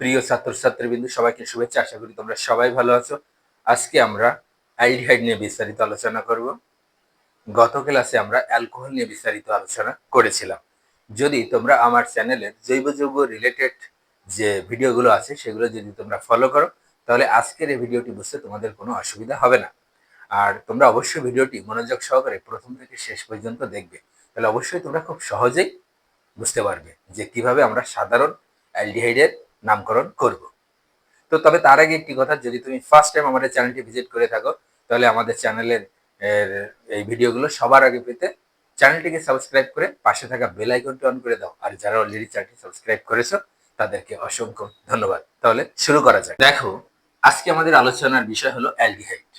প্রিয় ছাত্রছাত্রীবৃন্দু, সবাইকে শুভেচ্ছা। আশা করি তোমরা সবাই ভালো আছো। আজকে আমরা অ্যালডিহাইড নিয়ে বিস্তারিত আলোচনা করব। গত ক্লাসে আমরা অ্যালকোহল নিয়ে বিস্তারিত আলোচনা করেছিলাম। যদি তোমরা আমার চ্যানেলের জৈব যৌগ রিলেটেড যে ভিডিওগুলো আছে, সেগুলো যদি তোমরা ফলো করো, তাহলে আজকের এই ভিডিওটি বুঝতে তোমাদের কোনো অসুবিধা হবে না। আর তোমরা অবশ্যই ভিডিওটি মনোযোগ সহকারে প্রথম থেকে শেষ পর্যন্ত দেখবে। তাহলে অবশ্যই তোমরা খুব সহজেই বুঝতে পারবে যে কীভাবে আমরা সাধারণ অ্যালডিহাইডের নামকরণ করব। তো তবে তার আগে একটি কথা, যদি তুমি ফার্স্ট টাইম আমাদের চ্যানেলটি ভিজিট করে থাকো, তাহলে আমাদের চ্যানেলের এই ভিডিওগুলো সবার আগে পেতে চ্যানেলটিকে সাবস্ক্রাইব করে পাশে থাকা বেল আইকনটি অন করে দাও। আর যারা অলরেডি চ্যানেলটি সাবস্ক্রাইব করেছ, তাদেরকে অসংখ্য ধন্যবাদ। তাহলে শুরু করা যাক। দেখো, আজকে আমাদের আলোচনার বিষয় হলো অ্যালডিহাইড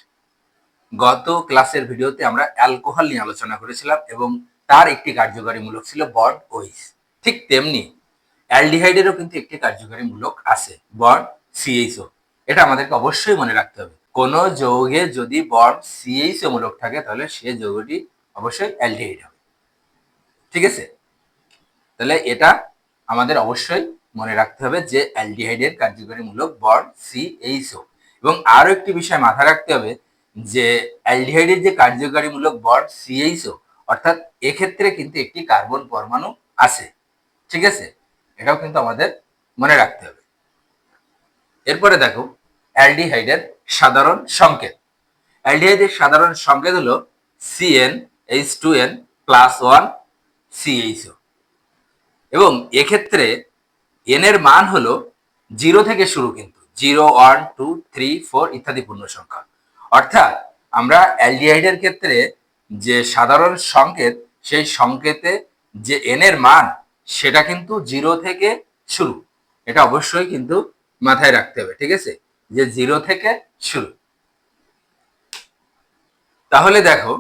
গত ক্লাসের ভিডিওতে আমরা অ্যালকোহল নিয়ে আলোচনা করেছিলাম এবং তার একটি কার্যকারী মূলক ছিল বন্ড ওইস ঠিক তেমনি অ্যালডিহাইডেরও কিন্তু একটি কার্যকারী মূলক আছে বন্ড সিএইচও এটা আমাদেরকে অবশ্যই মনে রাখতে হবে। কোন যৌগে যদি বন্ড সিএইচও মূলক থাকে, তাহলে সে যৌগটি অবশ্যই অ্যালডিহাইড হবে। ঠিক আছে? তাহলে এটা আমাদের অবশ্যই মনে রাখতে হবে যে অ্যালডিহাইডের কার্যকারী মূলক বন্ড সিএইচও এবং আরও একটি বিষয় মাথায় রাখতে হবে যে অ্যালডিহাইডের যে কার্যকারী মূলক বন্ড সিএইচও অর্থাৎ এক্ষেত্রে কিন্তু একটি কার্বন পরমাণু আছে। ঠিক আছে? এটাও কিন্তু আমাদের মনে রাখতে হবে। এরপরে দেখো, অ্যালডিহাইডের সাধারণ সংকেত। অ্যালডিহাইডের সাধারণ সংকেত হলো C N H two N plus one C H O এবং এক্ষেত্রে এন এর মান হলো জিরো থেকে শুরু কিন্তু zero one two three four ইত্যাদি পূর্ণ সংখ্যা। অর্থাৎ আমরা অ্যালডিহাইডের ক্ষেত্রে যে সাধারণ সংকেত, সেই সংকেতে যে এন এর মান সেটা কিন্তু জিরো থেকে শুরু। এটা অবশ্যই কিন্তু মাথায় রাখতে হবে, ঠিক আছে? যে জিরো থেকে শুরু। তাহলে দেখো,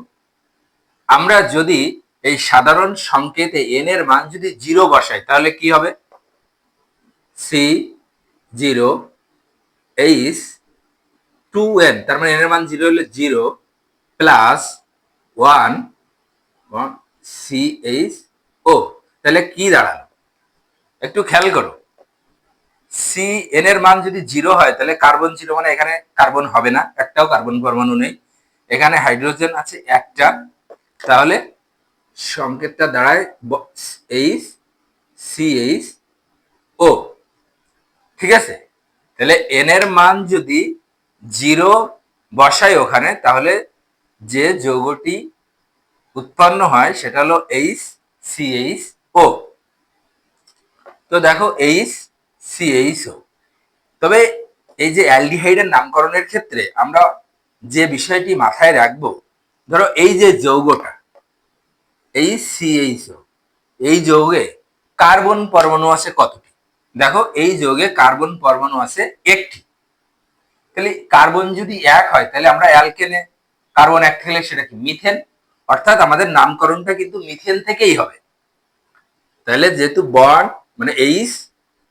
আমরা যদি এই সাধারণ সংকেতে এন এর মান যদি জিরো বসাই, তাহলে কি হবে? C zero H two N তার মানে এন এর মান জিরো হলে zero plus one C H O. তাহলে কি দাঁড়াল? একটু খেয়াল করো। সি এন এর মান যদি জিরো হয়, তাহলে কার্বন জিরো মানে এখানে কার্বন হবে না, একটাও কার্বন পরমাণু নেই। এখানে হাইড্রোজেন আছে একটা। তাহলে সংকেতটা দাঁড়ায় এইচ সি এইচ ও ঠিক আছে? তাহলে এন এর মান যদি জিরো বসাই ওখানে, তাহলে যে যৌগটি উৎপন্ন হয়, সেটা হলো এইচ সিএইচ ও। তো দেখো এইচ সিএইচ ও তবে এই যে অ্যালডিহাইডের নামকরণের ক্ষেত্রে আমরা যে বিষয়টি মাথায় রাখব, ধরো এই যে যৌগটা এই সিএইচ ও এই যৌগে কার্বন পরমাণু আছে কতটি? দেখো এই যৌগে কার্বন পরমাণু আছে একটি। তাহলে কার্বন যদি এক হয়, তাহলে আমরা অ্যালকেনে কার্বন এক থাকলে সেটা কি? মিথেন। অর্থাৎ আমাদের নামকরণটা কিন্তু মিথেন থেকেই হবে। তাহলে যেহেতু বন্ড মানে এইচ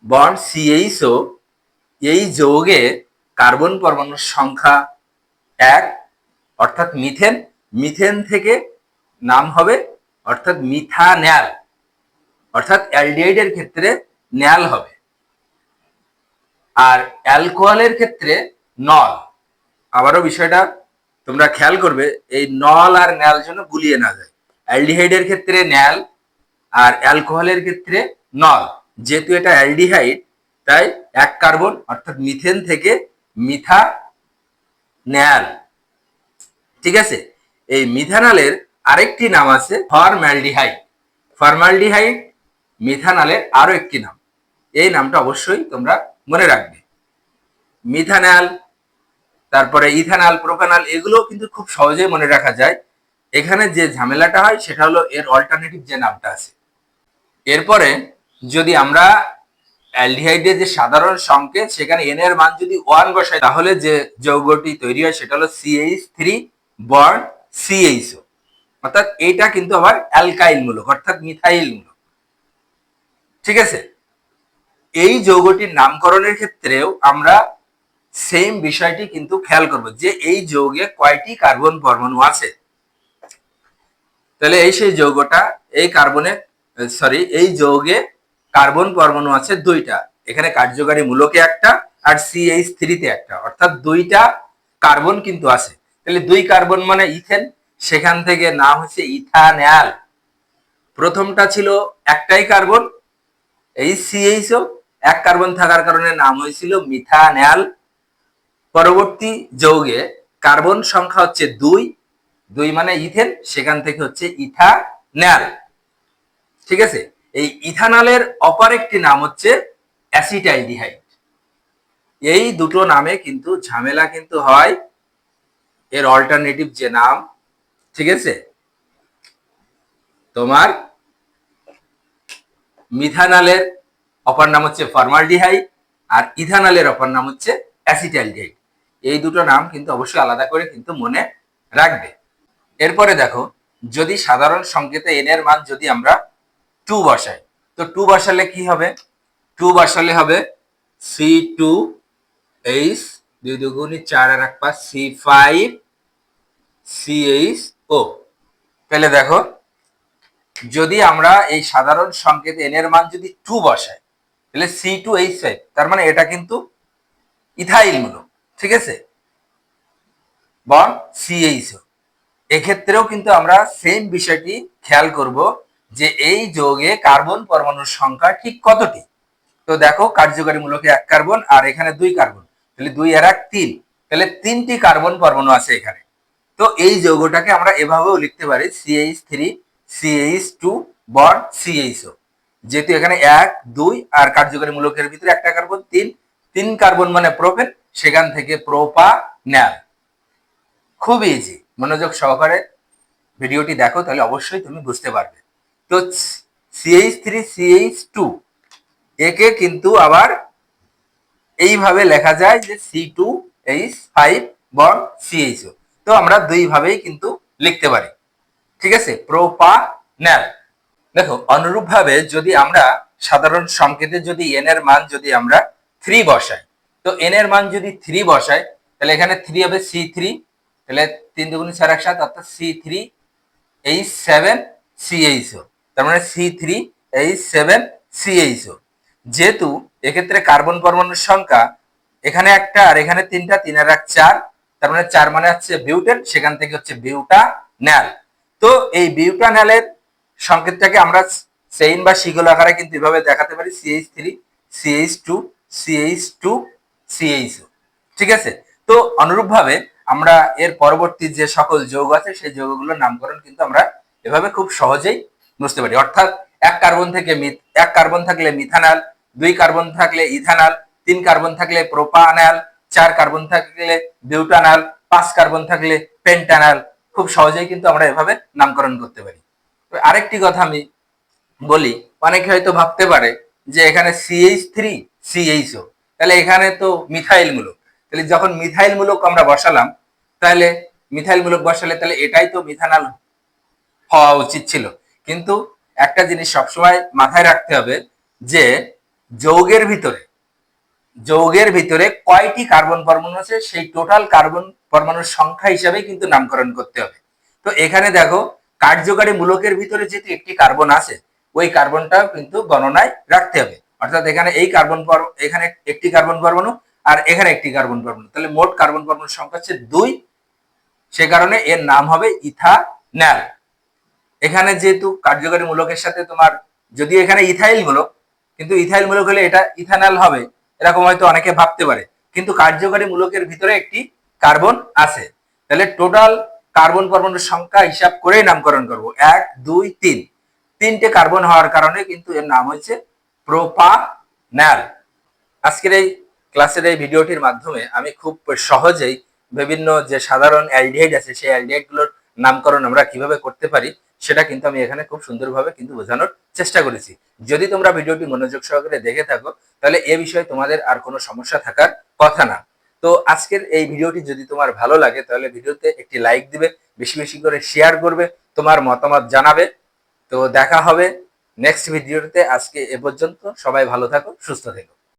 বন্ড সিএইচও এই যৌগে কার্বন পরমাণুর সংখ্যা এক, অর্থাৎ মিথেন মিথেন থেকে নাম হবে, অর্থাৎ মিথান্যাল অর্থাৎ অ্যালডিহাইডের ক্ষেত্রে ন্যাল হবে। আর অ্যালকোহলের ক্ষেত্রে নল। আবারও বিষয়টা তোমরা খেয়াল করবে, এই নল আর ন্যাল যেন গুলিয়ে না যায়। অ্যালডিহাইডের ক্ষেত্রে ন্যাল আর অ্যালকোহলের ক্ষেত্রে নল। যেহেতু এটা অ্যালডিহাইড, তাই এক কার্বন, অর্থাৎ মিথেন থেকে মিথা ন্যাল ঠিক আছে? এই মিথানলের আরেকটি নাম আছে ফরম্যালডিহাইড ফরমালডিহাইড, মিথানলের আরও একটি নাম। এই নামটা অবশ্যই তোমরা মনে রাখবে। মিথানল, তারপরে ইথানল প্রোপানল এগুলো কিন্তু খুব সহজেই মনে রাখা যায়। এখানে যে ঝামেলাটা হয়, সেটা হলো এর অল্টারনেটিভ যে নামটা আছে। এরপরে যদি আমরা অ্যালডিহাইডের যে সাধারণ সংকেত, সেখানে এন এর মান যদি ওয়ান বসাই, তাহলে যে যৌগটি তৈরি হয় সেটা হলো সিএইচ থ্রি বর্ন সিএইচও অর্থাৎ এইটা কিন্তু আবার অ্যালকাইল মূলক, অর্থাৎ মিথাইল মূলক। ঠিক আছে? এই যৌগটির নামকরণের ক্ষেত্রেও আমরা সেম বিষয়টি কিন্তু খেয়াল করব, যে এই যৌগে কয়টি কার্বন পরমাণু আছে। তাহলে এই সেই যৌগটা, এই কার্বনে সরি এই যৌগে কার্বন পরমাণু আছে দুইটা। এখানে কার্যকারী মূলকে একটা আর সি সিএইচ থ্রিতে একটা। অর্থাৎ দুইটা কার্বন কিন্তু আছে। তাহলে দুই কার্বন মানে ইথেন, সেখান থেকে নাম হচ্ছে ইথানয়াল। প্রথমটা ছিল একটাই কার্বন, এই সিএইচও এক কার্বন থাকার কারণে নাম হয়েছিল মিথানয়াল। পরবর্তী যৌগে কার্বন সংখ্যা হচ্ছে দুই। দুই মানে ইথেন, সেখান থেকে হচ্ছে ইথানয়াল। ঠিক আছে? এই ইথানলের অপর একটি নাম হচ্ছে অ্যাসিটাইডিহাইড এই দুটো নামে কিন্তু ঝামেলা কিন্তু হয়। এর অল্টারনেটিভ যে নাম, ঠিক আছে? তোমার মিথানলের অপর নাম হচ্ছে ফর্মালডিহাইড আর ইথানলের অপর নাম হচ্ছে অ্যাসিটাইলডিহাইড। এই দুটো নাম কিন্তু অবশ্যই আলাদা করে কিন্তু মনে রাখবে। এরপরে দেখো, যদি সাধারণ সংকেতে এন এর মান যদি আমরা টু বসাই। তো টু বসালে কি হবে? টু বসালে হবে সি টু এইচ দুই দুগুণি চার আর এক পাঁচ, C five, C H O. তাহলে দেখো, যদি আমরা এই সাধারণ সংকেত এন এর মান যদি টু বসাই, তাহলে সি টু এইচ ফাইভ, তার মানে এটা কিন্তু ইথাইল মূলক ঠিক আছে? বন সিএইচ এক্ষেত্রেও কিন্তু আমরা সেম বিষয়টি খেয়াল করব যে এই যৌগে কার্বন পরমাণুর সংখ্যা ঠিক কতটি? তো দেখো কার্যকারী মূলকে এক কার্বন আর এখানে দুই কার্বন। তাহলে দুই আর এক তিন। তাহলে তিনটি কার্বন পরমাণু আছে এখানে। তো এই যৌগটাকে আমরা এভাবেও লিখতে পারি C H three C H two বর সিএইচও যেহেতু এখানে এক, দুই আর কার্যকারী মূলকের ভিতরে একটা কার্বন, তিন। তিন কার্বন মানে প্রোপেন, সেখান থেকে প্রোপা ন্যাল খুব ইজি মনোযোগ সহকারে ভিডিওটি দেখো, তাহলে অবশ্যই তুমি বুঝতে পারবে। তো সিএইচ থ্রি সিএইচ টু একে কিন্তু আবার এইভাবে লেখা যায় যে সি টু এইচ ফাইভ বন সিএইচও তো আমরা দুইভাবেই কিন্তু লিখতে পারি। ঠিক আছে? প্রোপা ন্যাল দেখো, অনুরূপভাবে যদি আমরা সাধারণ সংকেতে যদি এন এর মান যদি আমরা থ্রি বসাই, তো এন এর মান যদি থ্রি বসাই, তাহলে এখানে থ্রি হবে সি থ্রি তাহলে তিন দুগুণ চার এক সাত অর্থাৎ C three H seven C H O তার মানে C three H seven C H O যেহেতু এক্ষেত্রে কার্বন পরমাণুর সংখ্যা এখানে একটা আর এখানে তিনটা, তিন আর এক চার, তার মানে চার মানে হচ্ছে বিউটেন, সেখান থেকে হচ্ছে বিউটা ন্যাল। তো এই বিউটা ন্যালের সংকেতটাকে আমরা সেইন বা শিগল আকারে কিন্তু এভাবে দেখাতে পারি C H three C H two C H two C H ঠিক আছে? তো অনুরূপভাবে আমরা এর পরবর্তী যে সকল যৌগ আছে, সেই যৌগগুলোর নামকরণ কিন্তু আমরা এভাবে খুব সহজেই বুঝতে পারি। অর্থাৎ এক কার্বন থেকে এক কার্বন থাকলে মিথানাল, দুই কার্বন থাকলে ইথানাল, তিন কার্বন থাকলে প্রোপানাল, চার কার্বন থাকলে বিউটানাল, পাঁচ কার্বন থাকলে পেন্টানাল। খুব সহজেই কিন্তু আমরা এভাবে নামকরণ করতে পারি। আরেকটি কথা আমি বলি, অনেকে হয়তো ভাবতে পারে যে এখানে সিএইচ থ্রি সিএইচও তাহলে এখানে তো মিথাইল মূলক তাহলে যখন মিথাইল মূলক আমরা বসালাম, তাহলে মিথাইল মূলক বসালে তাহলে এটাই তো মিথানাল হওয়া উচিত ছিল। কিন্তু একটা জিনিস সবসময় মাথায় রাখতে হবে যে যৌগের ভিতরে যৌগের ভিতরে কয়টি কার্বন পরমাণু আছে সেই টোটাল কার্বন পরমাণুর সংখ্যা হিসাবে কিন্তু নামকরণ করতে হবে। তো এখানে দেখো, কার্যকারী মূলকের ভিতরে যেহেতু একটি কার্বন আছে, ওই কার্বনটাও কিন্তু গণনায় রাখতে হবে। অর্থাৎ এখানে এই কার্বন এখানে একটি কার্বন পরমাণু আর এখানে একটি কার্বন পরমাণু। তাহলে মোট কার্বন পরমাণুর সংখ্যা হচ্ছে দুই, সে কারণে এর নাম হবে ইথান্যাল এখানে যেহেতু কার্যকারী মূলকের সাথে তোমার যদি এখানে ইথাইল মূলক, কিন্তু ইথাইল মূলক হলে এটা ইথানল হবে, এরকম হয়তো অনেকে ভাবতে পারে। কিন্তু কার্যকারী মূলকের ভিতরে একটি কার্বন আছে। তাহলে টোটাল কার্বন পরমাণুর সংখ্যা হিসাব করেই নামকরণ করব। এক, দুই, তিন। তিনটে কার্বন হওয়ার কারণে কিন্তু এর নাম হচ্ছে প্রোপান্যাল আজকের এই ক্লাসের এই ভিডিওটির মাধ্যমে আমি খুব সহজেই বিভিন্ন যে সাধারণ অ্যালডিহাইড আছে, সেই অ্যালডিহাইডগুলোর নামকরণ আমরা কীভাবে করতে পারি সেটা কিন্তু আমি এখানে খুব সুন্দরভাবে কিন্তু বোঝানোর চেষ্টা করেছি। যদি তোমরা ভিডিওটি মনোযোগ সহকারে দেখে থাকো, তাহলে এ বিষয়ে তোমাদের আর কোনো সমস্যা থাকার কথা না। তো আজকের এই ভিডিওটি যদি তোমার ভালো লাগে, তাহলে ভিডিওতে একটি লাইক দিবে, বেশি বেশি করে শেয়ার করবে, তোমার মতামত জানাবে। তো দেখা হবে নেক্সট ভিডিওতে। আজকে এ পর্যন্ত সবাই ভালো থাকো, সুস্থ থেকো।